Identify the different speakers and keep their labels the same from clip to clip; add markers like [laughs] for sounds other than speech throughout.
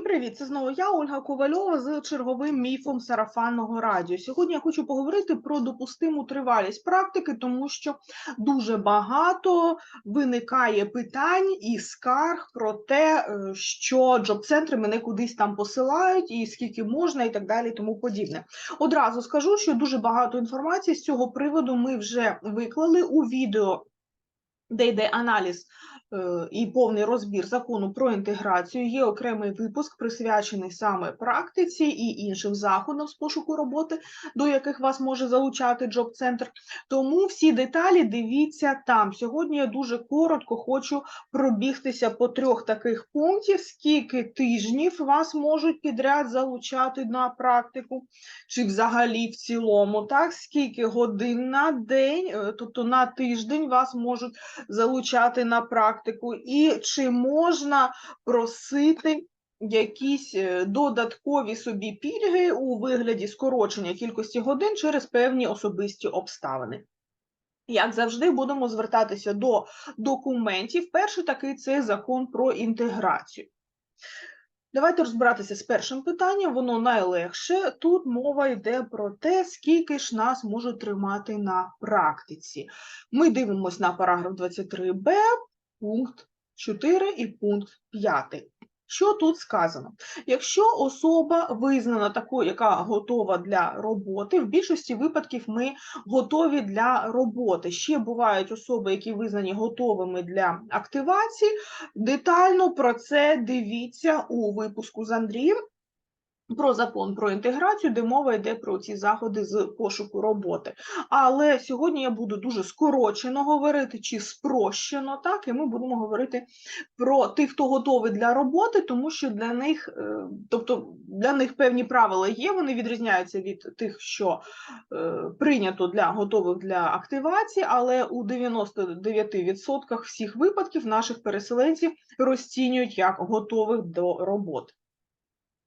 Speaker 1: Всім привіт! Це знову я, Ольга Ковальова, з черговим міфом сарафанного радіо. Сьогодні я хочу поговорити про допустиму тривалість практики, тому що дуже багато виникає питань і скарг про те, е, що джоб-центри мене кудись там посилають, і скільки можна, і так далі, тому подібне. Одразу скажу, що дуже багато інформації з цього приводу ми вже виклали у відео, де йде аналіз і повний розбір закону про інтеграцію. Є окремий випуск, присвячений саме практиці і іншим заходам з пошуку роботи, до яких вас може залучати джоб-центр. Тому всі деталі дивіться там. Сьогодні я дуже коротко хочу пробігтися по трьох таких пунктів: скільки тижнів вас можуть підряд залучати на практику, чи взагалі в цілому, так скільки годин на день, е, тобто на тиждень вас можуть залучати на практику, і чи можна просити якісь е, додаткові собі пільги у вигляді скорочення кількості годин через певні особисті обставини. Як завжди, будемо звертатися до документів. Перший такий це закон про інтеграцію. Давайте розбиратися з першим питанням, воно найлегше. Тут мова йде про те, скільки ж нас можуть тримати на практиці. Ми дивимося на параграф 23б, пункт 4 і пункт 5. Що тут сказано? Якщо особа визнана такою, яка готова для роботи, в більшості випадків ми готові для роботи. Ще бувають особи, які визнані готовими для активації. Детально про це дивіться у випуску з Андрієм. Про закон про інтеграцію, де мова йде про ці заходи з пошуку роботи. Але сьогодні я буду дуже скорочено говорити чи спрощено, так, і ми будемо говорити про тих, хто готовий для роботи, тому що для них, е, тобто для них певні правила є, вони відрізняються від тих, що е, прийнято для готових для активації, але у 99% всіх випадків наших переселенців розцінюють як готових до роботи.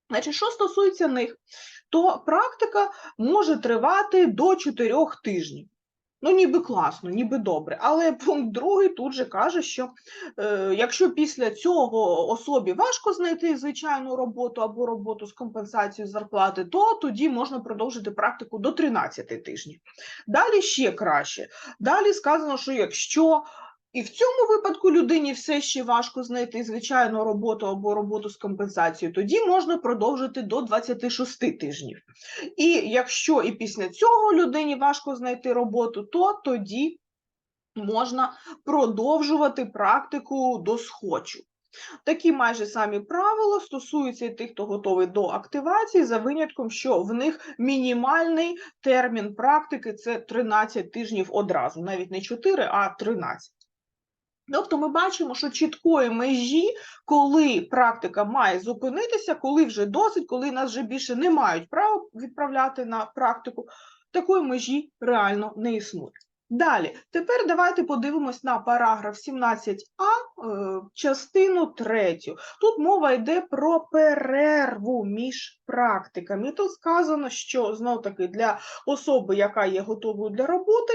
Speaker 1: Значить, що стосується них, то практика може тривати до 4 тижнів. Ну, ніби класно, ніби добре. Але пункт другий тут же каже, що е, якщо після цього особі важко знайти звичайну роботу або роботу з компенсацією зарплати, то тоді можна продовжити практику до 13 тижнів. Далі ще краще. Далі сказано, що якщо і в цьому випадку людині все ще важко знайти звичайну роботу або роботу з компенсацією, тоді можна продовжити до 26 тижнів. І якщо і після цього людині важко знайти роботу, то тоді можна продовжувати практику до схочу. Такі майже самі правила стосуються і тих, хто готовий до активації, за винятком, що в них мінімальний термін практики це 13 тижнів одразу, навіть не 4, а 13. Тобто ми бачимо, що чіткої межі, коли практика має зупинитися, коли вже досить, коли нас вже більше не мають права відправляти на практику, такої межі реально не існує. Далі, тепер давайте подивимось на параграф 17а, е, частину 3. Тут мова йде про перерву між практиками. Тут сказано, що знов таки для особи, яка є готовою для роботи,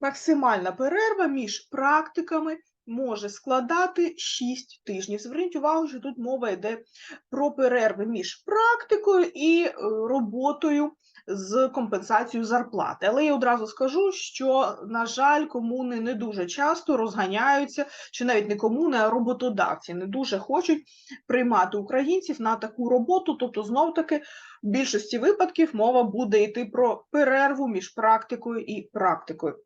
Speaker 1: Максимальна перерва між практиками може складати 6 тижнів. Зверніть увагу, що тут мова йде про перерви між практикою і е, роботою з компенсацією зарплати. Але я одразу скажу, що, на жаль, комуни не дуже часто розганяються, чи навіть не комуни, а роботодавці не дуже хочуть приймати українців на таку роботу. Тобто, знов таки, в більшості випадків мова буде йти про перерву між практикою і практикою.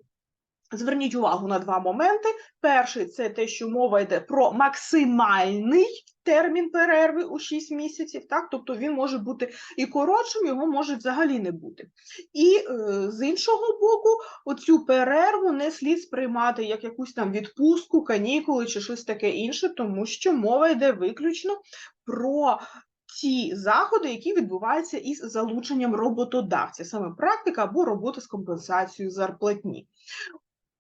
Speaker 1: Зверніть увагу на два моменти. Перший це те, що мова йде про максимальний термін перерви у 6 місяців, так? тобто він може бути і коротшим, його може взагалі не бути. І е, з іншого боку, оцю перерву не слід сприймати як якусь там відпустку, канікули чи щось таке інше, тому що мова йде виключно про. Ті заходи, які відбуваються із залученням роботодавця, саме практика або робота з компенсацією зарплатні.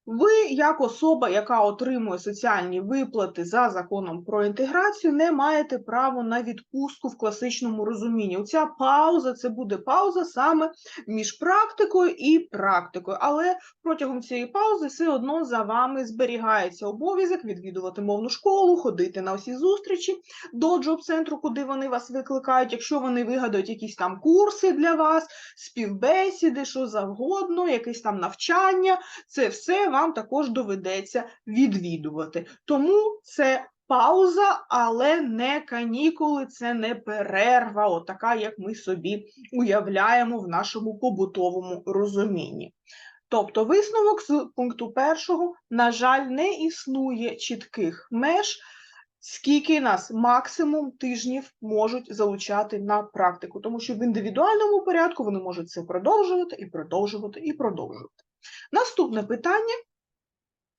Speaker 1: Ви, як особа, яка отримує соціальні виплати за законом про інтеграцію, не маєте права на відпустку в класичному розумінні. Оця пауза це буде пауза саме між практикою і практикою. Але протягом цієї паузи все одно за вами зберігається обов'язок відвідувати мовну школу, ходити на всі зустрічі до джоб-центру, куди вони вас викликають. Якщо вони вигадають якісь там курси для вас, співбесіди, що завгодно, якесь там навчання, це все вам також доведеться відвідувати. Тому це пауза, але не канікули, це не перерва, отака, як ми собі уявляємо в нашому побутовому розумінні. Тобто висновок з пункту першого, на жаль, не існує чітких меж, скільки нас максимум тижнів можуть залучати на практику, тому що в індивідуальному порядку вони можуть це продовжувати і продовжувати і продовжувати. Наступне питання.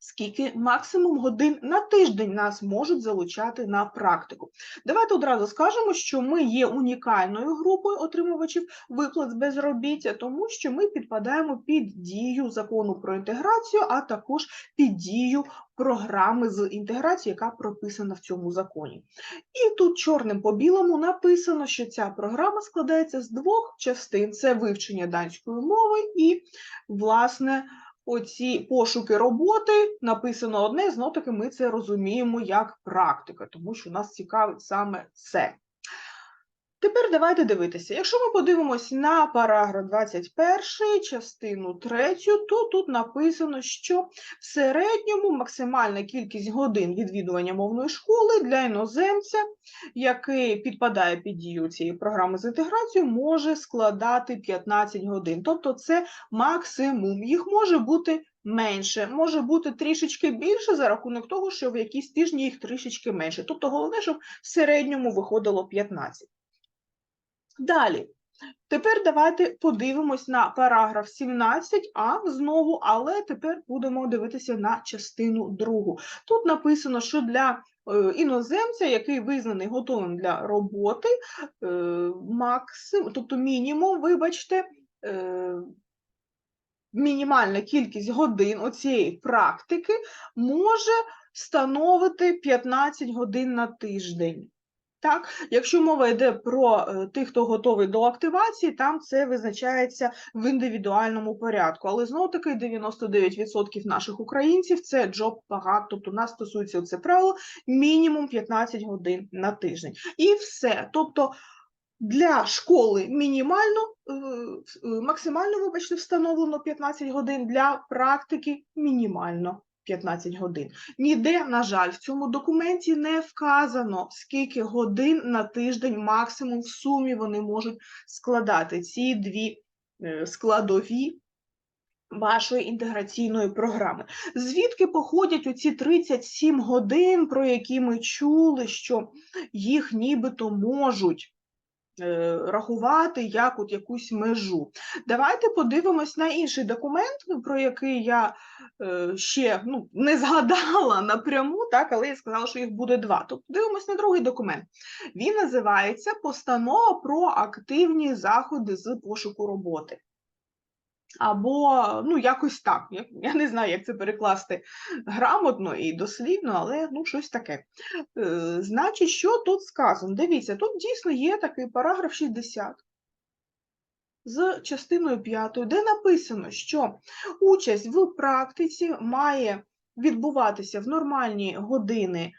Speaker 1: Скільки максимум годин на тиждень нас можуть залучати на практику? Давайте одразу скажемо, що ми є унікальною групою отримувачів виплат з безробіття, тому що ми підпадаємо під дію закону про інтеграцію, а також під дію програми з інтеграції, яка прописана в цьому законі. І тут чорним по білому написано, що ця програма складається з двох частин: це вивчення данської мови і, власне, оці пошуки роботи написано одне, знов таки ми це розуміємо як практика, тому що нас цікавить саме це. Тепер давайте дивитися. Якщо ми подивимось на параграф 21, частину 3, то тут написано, що в середньому максимальна кількість годин відвідування мовної школи для іноземця, який підпадає під дію цієї програми з інтеграцією, може складати 15 годин. Тобто це максимум. Їх може бути менше, може бути трішечки більше за рахунок того, що в якісь тижні їх трішечки менше. Тобто головне, щоб в середньому виходило 15. Далі. Тепер давайте подивимось на параграф 17а знову, але тепер будемо дивитися на частину другу. Тут написано, що для е, іноземця, який визнаний готовим для роботи, е, максим, тобто мінімум, вибачте, е, мінімальна кількість годин оцієї практики може становити 15 годин на тиждень. Так, якщо мова йде про е, тих, хто готовий до активації, там це визначається в індивідуальному порядку. Але знову таки 99% наших українців це джоб багато, тобто нас стосується це правило мінімум 15 годин на тиждень. І все. Тобто для школи мінімально, е, е, максимально, вибачте, встановлено 15 годин, для практики мінімально 15 годин. Ніде, на жаль, в цьому документі не вказано, скільки годин на тиждень максимум в сумі вони можуть складати ці дві е, складові. Вашої інтеграційної програми. Звідки походять оці 37 годин, про які ми чули, що їх нібито можуть рахувати як от якусь межу. Давайте подивимось на інший документ, про який я е, ще ну, не згадала напряму, так, але я сказала, що їх буде два. Тобто дивимось на другий документ. Він називається Постанова про активні заходи з пошуку роботи. Або ну, якось так. Я, не знаю, як це перекласти грамотно і дослівно, але ну, щось таке. Е, Значить, що тут сказано? Дивіться, тут дійсно є такий параграф 60 з частиною 5, де написано, що участь в практиці має відбуватися в нормальні години е,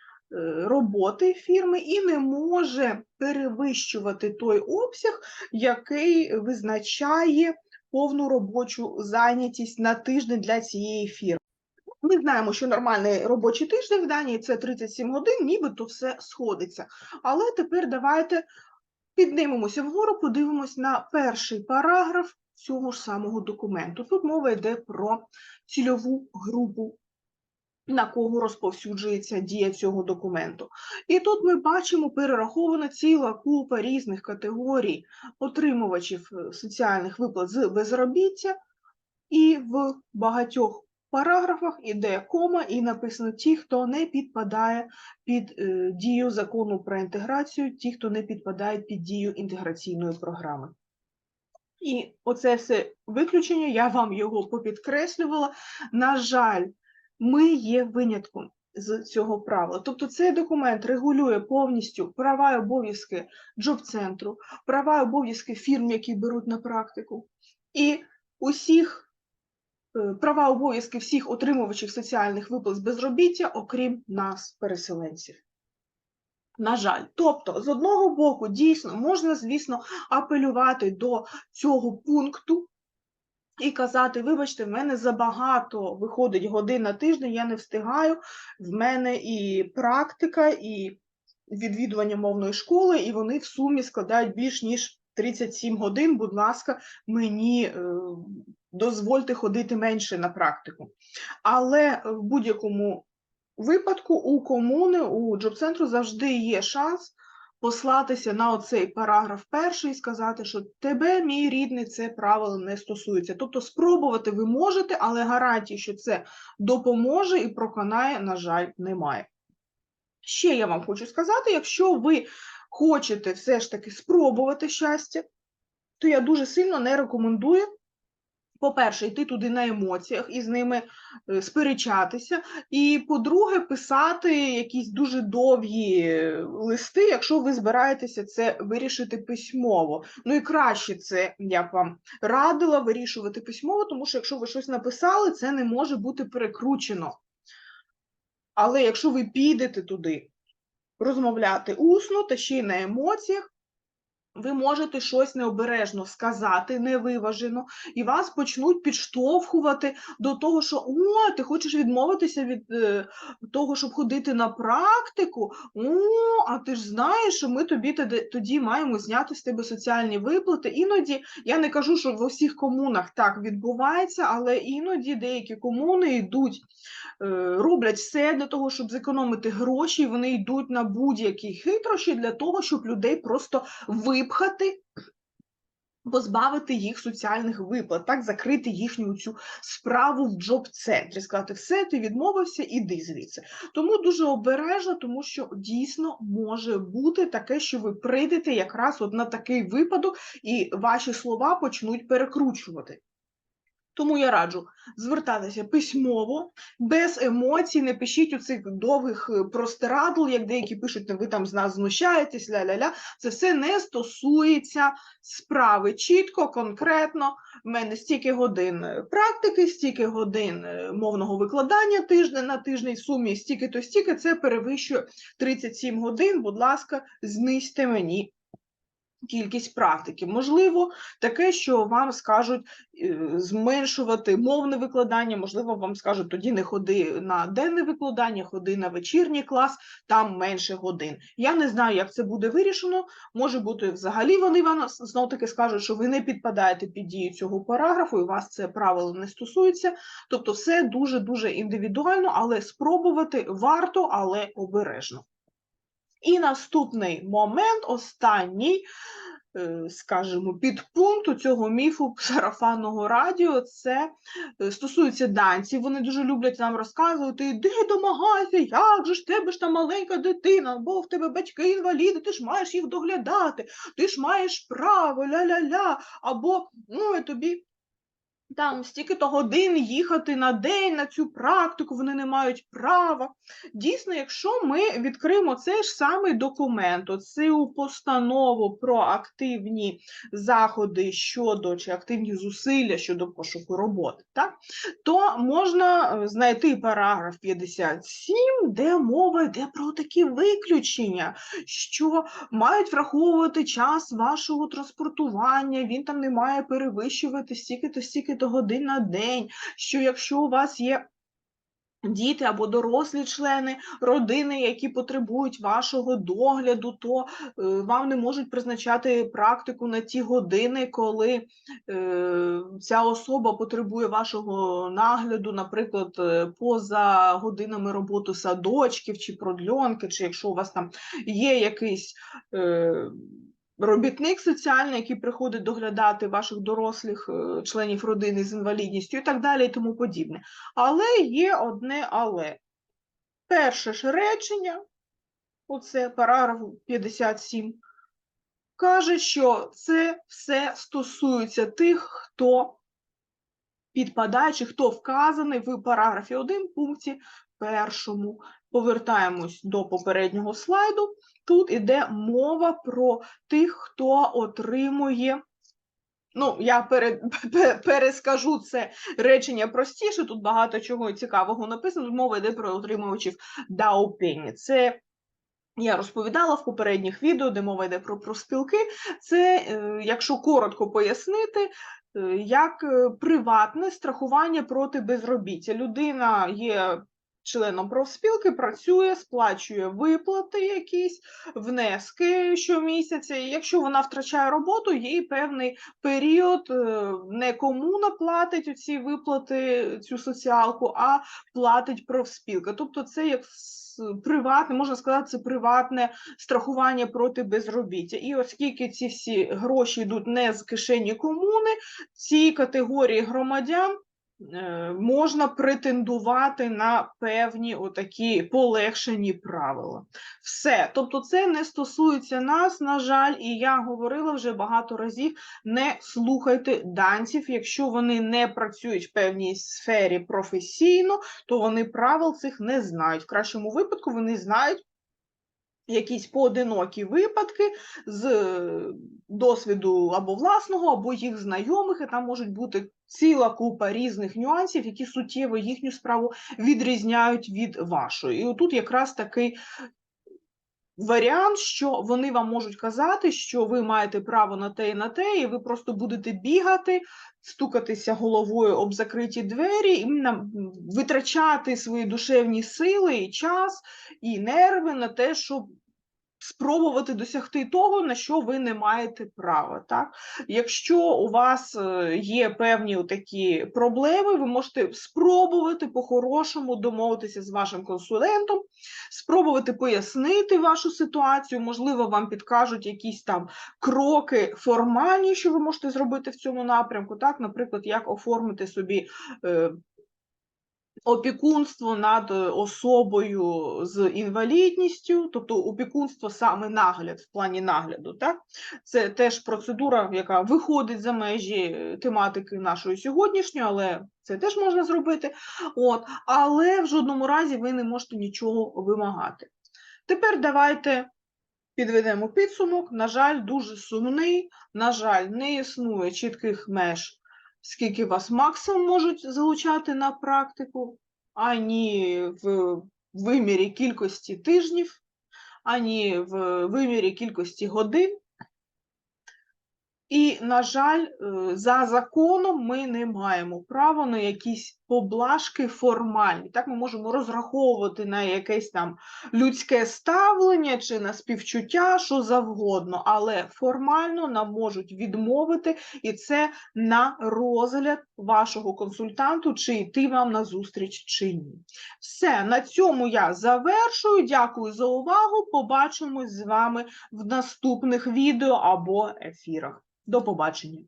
Speaker 1: роботи фірми і не може перевищувати той обсяг, який визначає повну робочу зайнятість на тиждень для цієї фірми. Ми знаємо, що нормальний робочий тиждень в Данії це 37 годин, нібито все сходиться. Але тепер давайте піднимемося вгору, подивимось на перший параграф цього ж самого документу. Тут мова йде про цільову групу на кого розповсюджується дія цього документу. І тут ми бачимо перерахована ціла купа різних категорій отримувачів е, соціальних виплат з безробіття, і в багатьох параграфах іде кома, і написано ті, хто не підпадає під е, дію закону про інтеграцію, ті, хто не підпадає під дію інтеграційної програми. І оце все виключення, я вам його попідкреслювала. На жаль, ми є винятком з цього правила. Тобто цей документ регулює повністю права і обов'язки джоб-центру, права і обов'язки фірм, які беруть на практику, і усіх е, права обов'язки всіх отримувачів соціальних виплат з безробіття, окрім нас, переселенців. На жаль, тобто, з одного боку, дійсно можна, звісно, апелювати до цього пункту і казати: вибачте, в мене забагато виходить годин на тиждень, я не встигаю. В мене і практика, і відвідування мовної школи, і вони в сумі складають більш ніж 37 годин. Будь ласка, мені е, дозвольте ходити менше на практику. Але в будь-якому випадку у комуни, у джоб-центру завжди є шанс послатися на оцей параграф перший і сказати, що тебе, мій рідний, це правило не стосується. Тобто спробувати ви можете, але гарантії, що це допоможе і проконає, на жаль, немає. Ще я вам хочу сказати, якщо ви хочете все ж таки спробувати щастя, то я дуже сильно не рекомендую по-перше, йти туди на емоціях і з ними е, сперечатися. І, по-друге, писати якісь дуже довгі е, листи, якщо ви збираєтеся це вирішити письмово. Ну і краще це я вам радила вирішувати письмово, тому що якщо ви щось написали, це не може бути перекручено. Але якщо ви підете туди розмовляти усно та ще й на емоціях, ви можете щось необережно сказати, невиважено, і вас почнуть підштовхувати до того, що о, ти хочеш відмовитися від е, того, щоб ходити на практику. О, а ти ж знаєш, що ми тобі тоді, маємо зняти з тебе соціальні виплати. Іноді я не кажу, що в усіх комунах так відбувається, але іноді деякі комуни йдуть, е, роблять все для того, щоб зекономити гроші. і Вони йдуть на будь-які хитрощі для того, щоб людей просто випустити випхати, позбавити їх соціальних виплат, так, закрити їхню цю справу в джоб-центрі, сказати, все, ти відмовився, іди звідси. Тому дуже обережно, тому що дійсно може бути таке, що ви прийдете якраз от на такий випадок, і ваші слова почнуть перекручувати. Тому я раджу звертатися письмово, без емоцій, не пишіть у цих довгих е, простирадл, як деякі пишуть, ви там з нас знущаєтесь, ля-ля-ля. Це все не стосується справи. Чітко, конкретно, в мене стільки годин е, практики, стільки годин е, мовного викладання тиждень на тиждень, сумі стільки-то стільки, це перевищує 37 годин. Будь ласка, знизьте мені кількість практики. Можливо, таке, що вам скажуть е, зменшувати мовне викладання, можливо, вам скажуть, тоді не ходи на денне викладання, ходи на вечірній клас, там менше годин. Я не знаю, як це буде вирішено. Може бути, взагалі вони вам знов таки скажуть, що ви не підпадаєте під дію цього параграфу, і вас це правило не стосується. Тобто, все дуже-дуже індивідуально, але спробувати варто, але обережно. І наступний момент, останній, е, скажімо, підпункт цього міфу сарафанного радіо, це е, стосується данців. Вони дуже люблять нам розказувати, іди домагайся, як же ж тебе ж та маленька дитина, бо в тебе батьки інваліди, ти ж маєш їх доглядати, ти ж маєш право, ля-ля-ля, або ну, і тобі там стільки-то годин їхати на день на цю практику, вони не мають права. Дійсно, якщо ми відкриємо цей ж самий документ, оцю постанову про активні заходи щодо чи активні зусилля щодо пошуку роботи, так, то можна е, знайти параграф 57, де мова йде про такі виключення, що мають враховувати час вашого транспортування, він там не має перевищувати стільки-то стільки то годин на день, що якщо у вас є Діти або дорослі члени родини, які потребують вашого догляду, то е, вам не можуть призначати практику на ті години, коли е, ця особа потребує вашого нагляду, наприклад, е, поза годинами роботи садочків чи продльонки, чи якщо у вас там є якийсь. Робітник соціальний, який приходить доглядати ваших дорослих е, членів родини з інвалідністю і так далі, і тому подібне. Але є одне але. Перше ж речення, оце параграф 57, каже, що це все стосується тих, хто підпадає, чи хто вказаний в параграфі 1 пункті першому. Повертаємось до попереднього слайду. Тут іде мова про тих, хто отримує. Ну, я пере, [laughs] перескажу це речення простіше. Тут багато чого цікавого написано. Мова йде про отримувачів Даупені. Це я розповідала в попередніх відео, де мова йде про профспілки. Це, е, якщо коротко пояснити, е, як е, приватне страхування проти безробіття. Людина є членом профспілки, працює, сплачує виплати якісь, внески щомісяця. І якщо вона втрачає роботу, їй певний період е, не комуна платить ці виплати, цю соціалку, а платить профспілка. Тобто це як приватне, можна сказати, це приватне страхування проти безробіття. І оскільки ці всі гроші йдуть не з кишені комуни, цій категорії громадян можна претендувати на певні отакі полегшені правила. Все, тобто це не стосується нас, на жаль, і я говорила вже багато разів, не слухайте данців, якщо вони не працюють в певній сфері професійно, то вони правил цих не знають. В кращому випадку вони знають якісь поодинокі випадки з е, досвіду або власного, або їх знайомих, і там можуть бути ціла купа різних нюансів, які суттєво їхню справу відрізняють від вашої. І отут якраз такий варіант, що вони вам можуть казати, що ви маєте право на те і на те, і ви просто будете бігати, стукатися головою об закриті двері, і витрачати свої душевні сили і час, і нерви на те, щоб спробувати досягти того, на що ви не маєте права. Так? Якщо у вас е, є певні такі проблеми, ви можете спробувати по-хорошому домовитися з вашим консулентом, спробувати пояснити вашу ситуацію, можливо, вам підкажуть якісь там кроки формальні, що ви можете зробити в цьому напрямку. Так, наприклад, як оформити собі. Опікунство над е, особою з інвалідністю, тобто опікунство саме нагляд в плані нагляду, так це теж процедура, яка виходить за межі е, тематики нашої сьогоднішньої, але це теж можна зробити. От, але в жодному разі ви не можете нічого вимагати. Тепер давайте підведемо підсумок. На жаль, дуже сумний. На жаль, не існує чітких меж, скільки вас максимум можуть залучати на практику, ані в вимірі кількості тижнів, ані в вимірі кількості годин. І, на жаль, е, за законом ми не маємо права на якісь поблажки формальні. Так, ми можемо розраховувати на якесь там людське ставлення чи на співчуття, що завгодно, але формально нам можуть відмовити, і це на розгляд вашого консультанту, чи йти вам на зустріч чи ні. Все, на цьому я завершую. Дякую за увагу. Побачимось з вами в наступних відео або ефірах. До побачення.